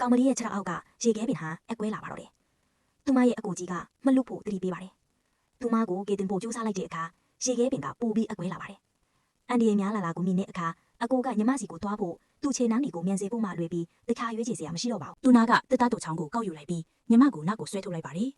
ကောင်မလေးရဲ့ခြေထောက်အောက်ကရေခဲပင်ဟာအကွဲလာပါတော့တယ်။သူမရဲ့အကူကြီးကမလွတ်ဖို့တတိပေးပါတယ်။သူမကိုကေတင်ဖို့ကြိုးစားလိုက်တဲ့အခါရေခဲပင်ကပိုပြီးအကွဲလာပါတယ်။အန်ဒီရဲ့များလာလာကိုမြင်တဲ့အခါအကူကညီမစီကိုတွားဖို့သူ့ခြေနှောင်းတွေကိုမြန်စေဖို့မှလွယ်ပြီးတခါရွေးချယ်စရာမရှိတော့ပါဘူးသူနာကတက်တာတူချောင်းကိုကောက်ယူလိုက်ပြီးညီမကိုနောက်ကိုဆွဲထုတ်လိုက်ပါတယ်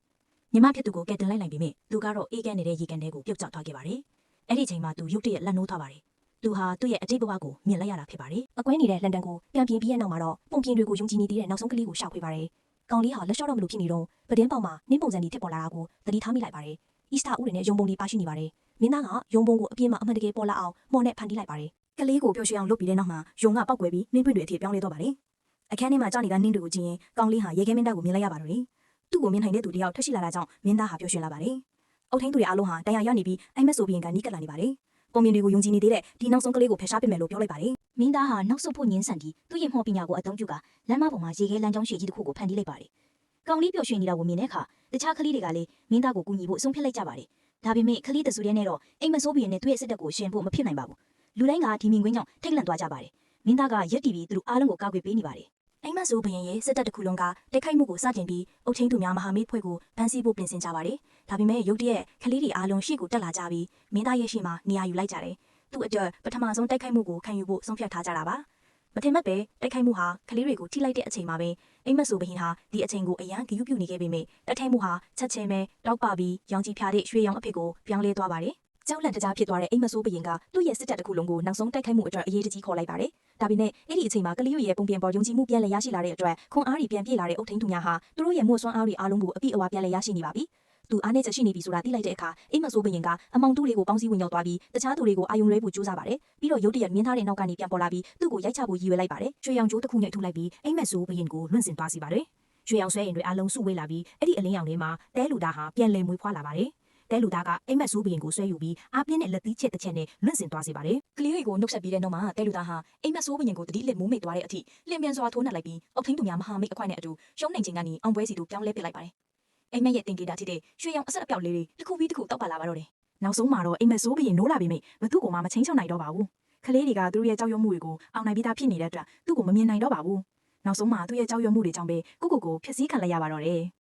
ညီမဖြစ်သူကိုကဲတင်လိုက်လိုက်ပြီးမြသူကတော့အေးကန်းနေတဲ့ရေကန်ထဲကိုပြုတ်ကျသွားခဲ့ပါတယ်အဲ့ဒီချိန်မှာသူရုတ်တရက်လက်နိုးသွားပါတယ် သူဟာသူ့ရဲ့အတိတ်ဘဝကိုမြင်လိုက်ရတာဖြစ်ပါတယ်အကွဲနေတဲ့လန်ဒန်ကိုပြန်ပြေးပြီးတဲ့နောက်မှာတော့ပုံပြင်တွေကိုယုံကြည်နေသေးတဲ့နောက်ဆုံးကလေးကိုရှောက်ခွေပါတယ်။ကောင်လေးဟာလက်လျှော့တော့မလို့ဖြစ်နေတော့ပဒင်းပေါက်မှာနင်းပုံစံကြီးဖြစ်ပေါ်လာတာကိုသတိထားမိလိုက်ပါတယ်။အီစတာဥတွေနဲ့ယုံပုံလေးပါရှိနေပါတယ်။မင်းသားကယုံပုံကိုအပြင်းမှာအမှန်တကယ်ပေါ်လာအောင်မော်နဲ့ဖန်တီးလိုက်ပါတယ်။ကလေးကိုပျော်ရွှင်အောင်လုပ်ပြီးတဲ့နောက်မှာယုံကပောက်ကွယ်ပြီးနှင်းပွင့်တွေအထိပြောင်းလဲတော့ပါတယ်။အခန်းထဲမှာကြောက်နေတဲ့နှင်းတွေကိုကြည့်ရင်ကောင်လေးဟာရေခဲမင်းသားကိုမြင်လိုက်ရပါတော့တယ်။သူ့ကိုမြင်နိုင်တဲ့သူတယောက်ထွက်ရှိလာတာကြောင့်မင်းသားဟာပျော်ရွှင်လာပါတယ်။အုတ်ထင်းသူတွေအားလုံးဟာတန်ရာရောက်နေပြီးအိမ်မက်ဆိုဘီရင်ကနီးကပ်လာနေပါတယ်။ ပုံမြင်တွေကိုယုံကြည်နေသေးတဲ့ဒီနောက်ဆုံးကလေးကိုဖယ်ရှားပစ်မယ်လို့ပြောလိုက်ပါတယ်မင်းသားဟာနောက်ဆုတ်ဖို့ညင်းဆန်ပြီးသူ့ရဲ့မှော်ပညာကိုအသုံးပြုကလမ်းမပေါ်မှာရေခဲလမ်းကြောင်းရှည်ကြီးတစ်ခုကိုဖန်တီးလိုက်ပါတယ်။ကောင်လေးပျော်ရွှင်နေတာကိုမြင်တဲ့အခါတခြားကလေးတွေကလည်းမင်းသားကိုကူညီဖို့အဆုံးဖြတ်လိုက်ကြပါတယ်။ဒါပေမဲ့ကလေးတစုတည်းနဲ့တော့အိမ်မဆိုးဘီရင်နဲ့သူ့ရဲ့စစ်တပ်ကိုရှင်ဖို့မဖြစ်နိုင်ပါဘူး။လူတိုင်းကဒီမြင်ကွင်းကြောင့်ထိတ်လန့်သွားကြပါတယ်။မင်းသားကရက်တီပြီးသူတို့အားလုံးကိုကောက်ွယ်ပေးနေပါတယ်။ အိမ်မက်ဆိုဘီရင်ရဲ့စစ်တပ်တစ်ခုလုံးကတိုက်ခိုက်မှုကိုစတင်ပြီးအုတ်ထင်းသူများမဟာမိတ်ဖွဲ့ကိုဖမ်းဆီးဖို့ပြင်ဆင်ကြပါတယ်။ဒါပေမဲ့ရုတ်တရက်ကလေးတွေအားလုံးရှေ့ကိုတက်လာကြပြီးမင်းသားရဲ့ရှေ့မှာနေရာယူလိုက်ကြတယ်။သူ့အတွက်ပထမဆုံးတိုက်ခိုက်မှုကိုခံယူဖို့ဆုံးဖြတ်ထားကြတာပါ။မထင်မှတ်ပဲတိုက်ခိုက်မှုဟာကလေးတွေကိုထိလိုက်တဲ့အချိန်မှာပဲအိမ်မက်ဆိုဘရင်ဟာဒီအချိန်ကိုအရန်ဂရုပြုနေခဲ့ပေမဲ့တိုက်ခိုက်မှုဟာချက်ချင်းပဲတောက်ပပြီးရောင်ကြီးဖျားတဲ့ရွှေရောင်အဖေကိုပြောင်းလဲသွားပါတယ်။ ကြောက်လန့်တကြားဖြစ်သွားတဲ့အိမ်မဆိုးဘရင်ကသူ့ရဲ့စစ်တပ်တစ်ခုလုံးကိုနောက်ဆုံးတိုက်ခိုက်မှုအတွက်အရေးတကြီးခေါ်လိုက်ပါတယ်။ဒါပေမဲ့အဲ့ဒီအချိန်မှာကလေးရဲ့ပုံပြန်ပေါ်ယုံကြည်မှုပြန်လည်ရရှိလာတဲ့အတွက်ခွန်အားတွေပြန်ပြေးလာတဲ့အုတ်ထင်းသူများဟာသူတို့ရဲ့မို့ဆွမ်းအားတွေအားလုံးကိုအပြည့်အဝပြန်လည်ရရှိနေပါပြီ။သူအားနေချက်ရှိနေပြီဆိုတာသိလိုက်တဲ့အခါအိမ်မဆိုးဘရင်ကအမောင်တူတွေကိုပေါင်းစည်းဝင်ရောက်သွားပြီးတခြားသူတွေကိုအာယုံလွဲဖို့ကြိုးစားပါတယ်။ပြီးတော့ရုတ်တရက်မြင်းသားတဲ့နောက်ကနေပြန်ပေါ်လာပြီးသူ့ကိုရိုက်ချဖို့ရည်ရွယ်လိုက်ပါတယ်။ရွှေရောင်ကြိုးတစ်ခုနဲ့ထုလိုက်ပြီးအိမ်မဆိုးဘရင်ကိုလွင့်စင်သွားစီပါတယ်။ရွှေရောင်ဆွဲရင်တွေအလုံးစုဝေးလာပြီးအဲ့ဒီအလင်းရောင်လေးမှာတဲလူသားဟာပြန်လည်မွေးဖွားလာပါတယ်။ တဲလူသားကအိမ်မက်ဆိုးဘရင်ကိုဆွဲယူပြီးအားပြင်းတဲ့လက်သီးချက်တစ်ချက်နဲ့လွင့်စင်သွားစေပါတယ်။ကလေးတွေကိုနှုတ်ဆက်ပြီးတဲ့နောက်မှာတဲလူသားဟာအိမ်မက်ဆိုးဘရင်ကိုတတိလက်မိုးမိတ်သွားတဲ့အထိလင်ပြန်စွာထိုးနှက်လိုက်ပြီးအုတ်ထင်းသူများမဟာမိတ်အခွင့်နဲ့အတူရှုံးနိုင်ခြင်းကနေအောင်ပွဲစီတို့ပြောင်းလဲပစ်လိုက်ပါတယ်။အိမ်မက်ရဲ့တင်ကေတာဖြစ်တဲ့ရွှေရောင်အဆက်အပြောက်လေးတွေတစ်ခုပြီးတစ်ခုတောက်ပါလာပါတော့တယ်။နောက်ဆုံးမှာတော့အိမ်မက်ဆိုးဘရင်နိုးလာပြီးမိဘသူ့ကိုမှမချင်းချောက်နိုင်တော့ပါဘူး။ကလေးတွေကသူတို့ရဲ့ကြောက်ရွံ့မှုတွေကိုအောင်နိုင်ပြီးသားဖြစ်နေတဲ့အတွက်သူ့ကိုမမြင်နိုင်တော့ပါဘူး။နောက်ဆုံးမှာသူ့ရဲ့ကြောက်ရွံ့မှုတွေကြောင့်ပဲကိုကိုကိုဖျက်ဆီးခံလိုက်ရပါတော့တယ်။